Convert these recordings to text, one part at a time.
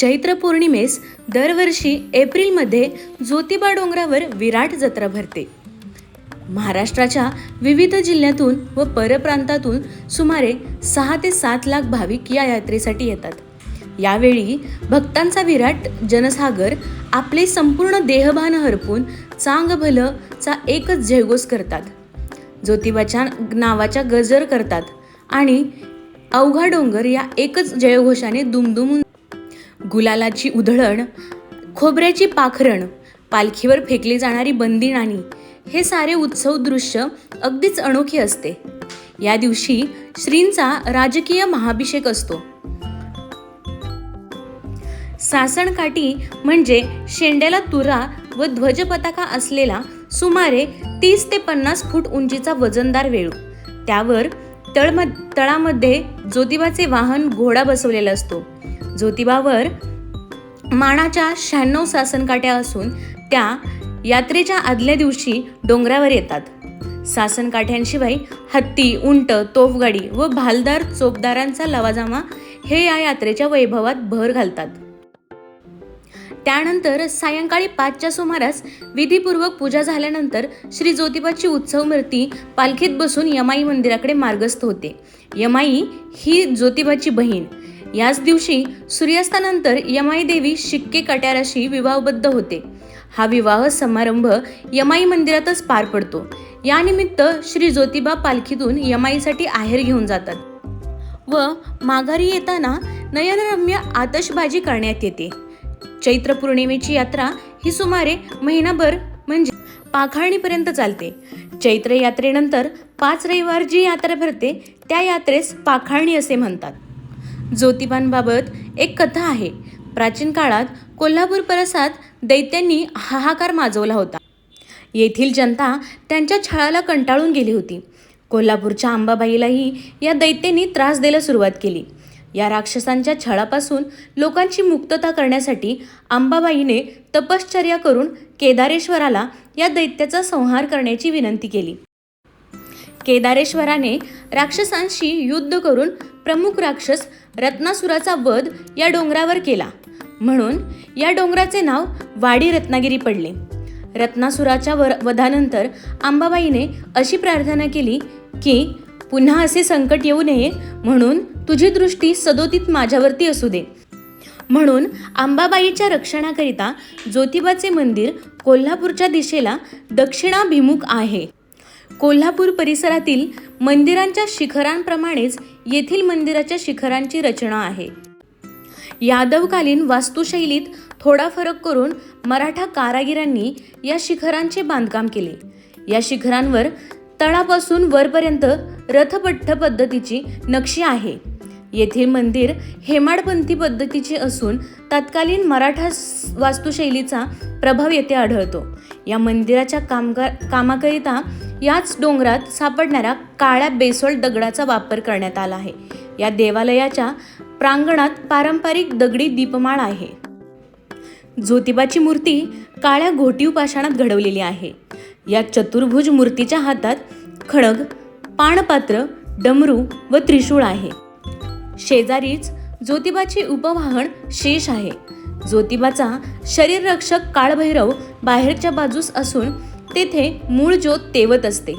चैत्र पौर्णिमेस दरवर्षी एप्रिलमध्ये ज्योतिबा डोंगरावर विराट जत्रा भरते. महाराष्ट्राच्या विविध जिल्ह्यातून व परप्रांतातून सुमारे सहा ते सात लाख भाविक या यात्रेसाठी येतात. यावेळी भक्तांचा विराट जनसागर आपले संपूर्ण देहभान हरपून चांग भलं चा एकच जयघोष करतात. ज्योतिबाच्या नावाच्या गजर करतात आणि अवघा डोंगर या एकच जयघोषाने दुमदुमून गुलालाची उधळण खोबऱ्याची पाखरण पालखीवर फेकली जाणारी बंदी नाणी हे सारे उत्सव दृश्य अगदीच अनोखे असते. या दिवशी श्रींचा राजकीय महाभिषेक असतो. सासणकाठी म्हणजे शेंड्याला तुरा व ध्वजपताका असलेला सुमारे तीस ते पन्नास फूट उंचीचा वजनदार वेळू. त्यावर तळम तळामध्ये ज्योतिबाचे वाहन घोडा बसवलेला असतो. ज्योतिबावर मानाच्या शहाण्णव सासनकाट्या असून त्या यात्रेच्या आदल्या दिवशी डोंगरावर येतात. सासनकाठ्यांशिवाय हत्ती उंट तोफगाडी व भालदार चोपदारांचा लवाजामा हे या यात्रेच्या वैभवात भर घालतात. त्यानंतर सायंकाळी पाचच्या सुमारास विधीपूर्वक पूजा झाल्यानंतर श्री ज्योतिबाची उत्सव मूर्ती पालखीत बसून यमाई मंदिराकडे मार्गस्थ होते. यमाई ही ज्योतिबाची बहीण. याच दिवशी सूर्यास्तानंतर यमाई देवी शिक्के कट्याराशी विवाहबद्ध होते. हा विवाह समारंभ यमाई मंदिरातच पार पडतो. यानिमित्त श्री ज्योतिबा पालखीतून यमाईसाठी आहेर घेऊन जातात. व माघारी येताना नयनरम्य आतषबाजी करण्यात येते. चैत्र पौर्णिमेची यात्रा ही सुमारे महिनाभर म्हणजे पाखाळणीपर्यंत चालते. चैत्र यात्रेनंतर पाच रविवार जी यात्रा भरते त्या यात्रेस पाखाळणी असे म्हणतात. ज्योतिबांबाबत एक कथा आहे. प्राचीन काळात कोल्हापूर परसात दैत्यांनी हाहाकार माजवला होता. येथील जनता त्यांच्या छळाला कंटाळून गेली होती. कोल्हापूरच्या अंबाबाईलाही या दैत्यांनी त्रास द्यायला सुरुवात केली. या राक्षसांच्या छळापासून लोकांची मुक्तता करण्यासाठी अंबाबाईने तपश्चर्या करून केदारेश्वराला या दैत्याचा संहार करण्याची विनंती केली. केदारेश्वराने राक्षसांशी युद्ध करून प्रमुख राक्षस रत्नासुराचा वध या डोंगरावर केला. म्हणून या डोंगराचे नाव वाडी रत्नागिरी पडले. रत्नासुराच्या वर वधानंतर आंबाबाईने अशी प्रार्थना केली की पुन्हा असे संकट येऊ नये म्हणून तुझी दृष्टी सदोतीत माझ्यावरती असू दे म्हणून आंबाबाईच्या रक्षणाकरिता ज्योतिबाचे मंदिर कोल्हापूरच्या दिशेला दक्षिणाभिमुख आहे. कोल्हापूर परिसरातील मंदिरांच्या शिखरांप्रमाणेच येथील मंदिराच्या शिखरांची रचना आहे. यादवकालीन वास्तुशैलीत थोडा फरक करून मराठा कारागिरांनी या शिखरांचे बांधकाम केले. या शिखरांवर तळापासून वरपर्यंत रथपट्ठ पद्धतीची नक्षी आहे. येथील मंदिर हेमाडपंथी पद्धतीचे असून तत्कालीन मराठा वास्तुशैलीचा प्रभाव येथे आढळतो. या मंदिराच्या कामगा कामाकरिता याच डोंगरात सापडणाऱ्या काळ्या बेसोल्ट दगडाचा वापर करण्यात आला आहे. या देवालयाच्या प्रांगणात पारंपरिक दगडी दीपमाळ आहे. ज्योतिबाची मूर्ती काळ्या घोटीव पाषाणात घडवलेली आहे. या चतुर्भुज मूर्तीच्या हातात खडग पाणपात्र डमरू व त्रिशूळ आहे. शेजारीच ज्योतिबाचे उपवाहन शेष आहे. ज्योतिबाचा शरीररक्षक काळभैरव बाहेरच्या बाजूस असून तेथे मूळ ज्योत तेवत असते.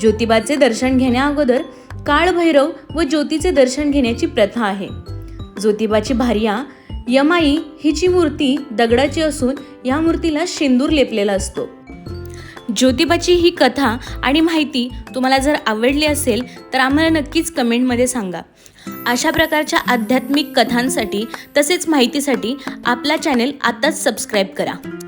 ज्योतिबाचे दर्शन घेण्याअगोदर काळभैरव व ज्योतीचे दर्शन घेण्याची प्रथा आहे. ज्योतिबाची भार्या यमाई हिची मूर्ती दगडाची असून या मूर्तीला शेंदूर लेपलेला असतो. ज्योतिबाची ही कथा आणि माहिती तुम्हाला जर आवडली असेल तर आम्हाला नक्कीच कमेंटमध्ये सांगा. अशा प्रकारच्या आध्यात्मिक कथांसाठी तसेच माहितीसाठी आपला चॅनेल आत्ताच सबस्क्राईब करा.